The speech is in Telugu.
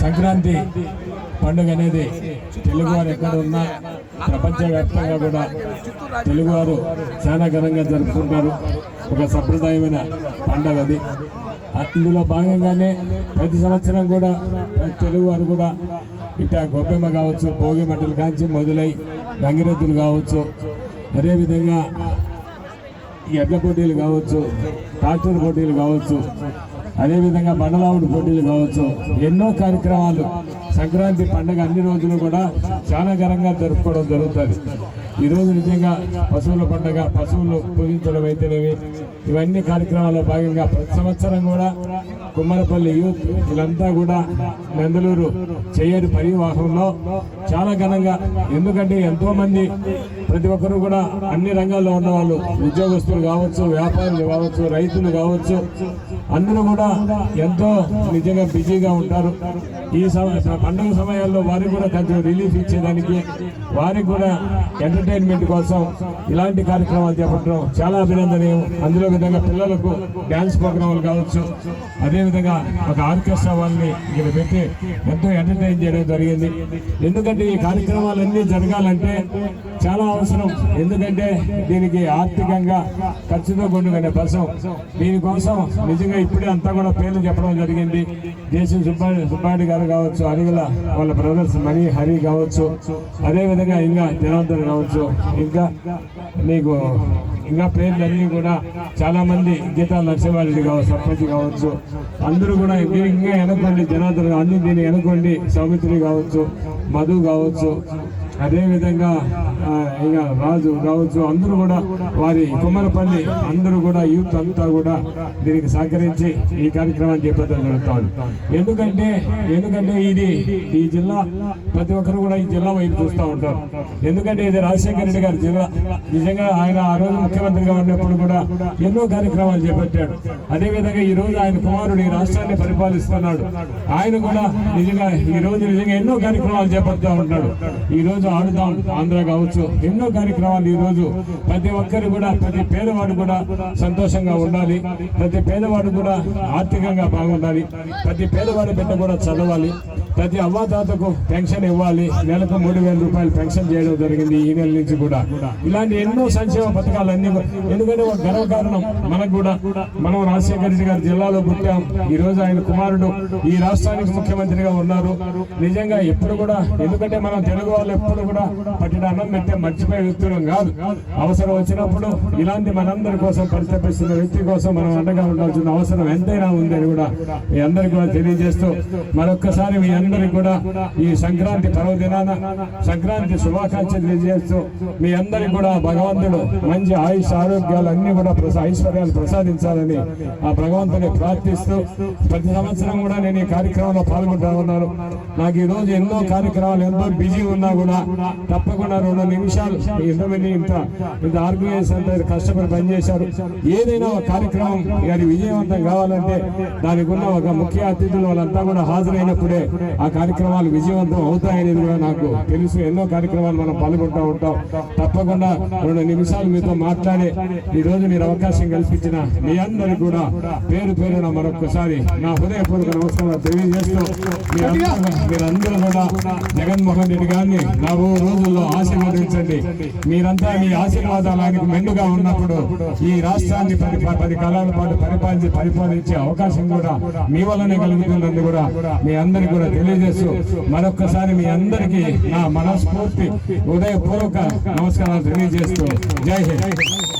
సంక్రాంతి పండుగ అనేది తెలుగువారు ఎక్కడ ఉన్నా ప్రపంచవ్యాప్తంగా కూడా తెలుగువారు చాలా ఘనంగా జరుపుకుంటారు. ఒక సంప్రదాయమైన పండుగ అది. ఇందులో భాగంగానే ప్రతి సంవత్సరం కూడా తెలుగువారు కూడా ఇట్లా గొప్పెమ్మ కావచ్చు భోగి మంటలు కాంచి మొదలై గంగిరెద్దులు కావచ్చు. అదేవిధంగా ఎడ్ల పోటీలు కావచ్చు ట్రాక్టర్ పోటీలు కావచ్చు అదేవిధంగా బండలావుడు పోటీలు కావచ్చు ఎన్నో కార్యక్రమాలు. సంక్రాంతి పండుగ అన్ని రోజులు కూడా చాలా ఘనంగా జరుపుకోవడం జరుగుతుంది. ఈరోజు నిజంగా పశువుల పండుగ పశువులు పూజించడం అయితేనేవి ఇవన్నీ కార్యక్రమాల్లో భాగంగా ప్రతి సంవత్సరం కూడా కుమ్మరపల్లి యూత్ వీళ్ళంతా కూడా నందలూరు చేయని పరివాహంలో. చాలా ఘనంగా ఎందుకంటే ఎంతోమంది ప్రతి ఒక్కరు కూడా అన్ని రంగాల్లో ఉన్న వాళ్ళు ఉద్యోగస్తులు కావచ్చు వ్యాపారులు కావచ్చు రైతులు కావచ్చు అందరూ కూడా ఎంతో నిజంగా బిజీగా ఉంటారు. ఈ పండుగ సమయాల్లో వారికి కూడా కొంచెం రిలీఫ్ ఇచ్చేదానికి వారికి కూడా ఎంటర్టైన్మెంట్ కోసం ఇలాంటి కార్యక్రమాలు చేపట్టడం చాలా అభినందనీయం. అందులో విధంగా పిల్లలకు డ్యాన్స్ ప్రోగ్రాములు కావచ్చు అదేవిధంగా ఒక ఆర్కెస్ట్రా వాళ్ళని ఇక్కడ పెట్టి ఎంతో ఎంటర్టైన్ చేయడం జరిగింది. ఎందుకంటే ఈ కార్యక్రమాలన్నీ జరగాలంటే చాలా అవసరం. ఎందుకంటే దీనికి ఆర్థికంగా ఖర్చుతో కూడుకునే కోసం దీనికోసం నిజంగా ఇప్పుడే అంతా కూడా పేర్లు చెప్పడం జరిగింది. దేశం సుబ్బారెడ్డి సుబ్బారెడ్డి గారు కావచ్చు అరిగల వాళ్ళ బ్రదర్స్ మణి హరి కావచ్చు. అదేవిధంగా ఇంకా జనార్దన్ కావచ్చు. ఇంకా నీకు ఇంకా పేర్లన్నీ కూడా చాలామంది గీతా నరసింహారెడ్డి కావచ్చు సర్పంచ్ కావచ్చు. అందరూ కూడా ఇంకా వెనకోండి జనార్దన్ అన్ని దీన్ని వెనకోండి సౌమిత్రి కావచ్చు మధు కావచ్చు. అదేవిధంగా ఇక రాజు రావచ్చు అందరూ కూడా వారి కుమ్మరపల్లి అందరూ కూడా యూత్ అంతా కూడా దీనికి సహకరించి ఈ కార్యక్రమాన్ని చేపట్టడం జరుగుతుంది. ఎందుకంటే ఎందుకంటే ఇది ఈ జిల్లా ప్రతి ఒక్కరు కూడా ఈ జిల్లా వైపు చూస్తూ ఉంటారు. ఎందుకంటే ఇది రాజశేఖర రెడ్డి గారి జిల్లా. నిజంగా ఆయన ఆ రోజు ముఖ్యమంత్రిగా ఉన్నప్పుడు కూడా ఎన్నో కార్యక్రమాలు చేపట్టాడు. అదేవిధంగా ఈ రోజు ఆయన కుమారుడు ఈ రాష్ట్రాన్ని పరిపాలిస్తున్నాడు. ఆయన కూడా నిజంగా ఈ రోజు నిజంగా ఎన్నో కార్యక్రమాలు చేపడుతూ ఉంటాడు ఈ రోజు ఆడుదాం ఆంధ్ర కావచ్చు. ఎన్నో కార్యక్రమాలు ఈ రోజు ప్రతి ఒక్కరు కూడా ప్రతి పేదవాడు కూడా సంతోషంగా ఉండాలి. ప్రతి పేదవాడు కూడా ఆర్థికంగా బాగుండాలి. ప్రతి పేదవాడి బిడ్డ కూడా చదవాలి. ప్రతి అవ్వాతాతకు పెన్షన్ ఇవ్వాలి. నెలకు మూడు వేల రూపాయలు పెన్షన్ చేయడం జరిగింది ఈ నెల నుంచి కూడా. ఇలాంటి ఎన్నో సంక్షేమ పథకాలన్నీ కూడా- ఎందుకంటే ఒక గర్వకారణం మనకు కూడా. మనం రాజశేఖర రెడ్డి గారి జిల్లాలో పుట్టాం. ఈ రోజు ఆయన కుమారుడు. ఈ రాష్ట్రానికి ముఖ్యమంత్రిగా ఉన్నారు. నిజంగా ఎప్పుడు కూడా ఎందుకంటే మనం తెలుగు వాళ్ళు ఎప్పుడు కూడా పట్టిన అన్నం పెట్టే మర్చిపోయే వ్యక్తులం కాదు. అవసరం వచ్చినప్పుడు ఇలాంటి మనందరి కోసం పరితపిస్తున్న వ్యక్తి కోసం మనం అండగా ఉండాల్సిన అవసరం ఎంతైనా ఉందని కూడా మీ అందరికీ కూడా తెలియజేస్తూ మరొక్కసారి మీ అందరికి కూడా ఈ సంక్రాంతి పర్వదినాన సంక్రాంతి శుభాకాంక్షలు తెలియజేస్తూ మీ అందరికి కూడా భగవంతుడు మంచి ఆయుష్ ఆరోగ్యాలు అన్ని కూడా ప్రసా ఐశ్వర్యాలు ప్రసాదించాలని ఆ భగవంతుని ప్రార్థిస్తూ ప్రతి సంవత్సరం కూడా నేను ఈ కార్యక్రమంలో పాల్గొంటా ఉన్నాను. నాకు ఈ రోజు ఎన్నో కార్యక్రమాలు ఎంతో బిజీ ఉన్నా కూడా తప్పకుండా రెండు నిమిషాలు ఇంతమంది ఇంత ఇంత ఆర్గనైజేషన్ అంతా కష్టపడి పనిచేశారు. ఏదైనా ఒక కార్యక్రమం అది విజయవంతం కావాలంటే దానికి ఉన్న ఒక ముఖ్య అతిథులు వాళ్ళంతా కూడా హాజరైనప్పుడే ఆ కార్యక్రమాలు విజయవంతం అవుతాయనేది కూడా నాకు తెలుసు. ఎన్నో కార్యక్రమాలు మనం పాల్గొంటూ ఉంటాం. తప్పకుండా రెండు నిమిషాలు మీతో మాట్లాడే ఈ రోజు మీరు అవకాశం కల్పించిన మీ అందరికి కూడా పేరు పేరున మరొకసారి నా హృదయపూర్వక నమస్కారం తెలియజేస్తూ మీరందరూ కూడా జగన్మోహన్ రెడ్డి గారిని రాబో రోజుల్లో ఆశీర్వదించండి. మీరంతా మీ ఆశీర్వాదాలు మెండుగా ఉన్నప్పుడు ఈ రాష్ట్రాన్ని పది పది కాలాల పాటు పరిపాలించి పరిపాలించే అవకాశం కూడా మీ వల్లనే కలుగుతుందని కూడా మీ అందరికి కూడా తెలియజేస్తూ మరొక్కసారి మీ అందరికీ నా మనస్ఫూర్తి హృదయపూర్వక నమస్కారాలు తెలియజేస్తూ జై హింద్.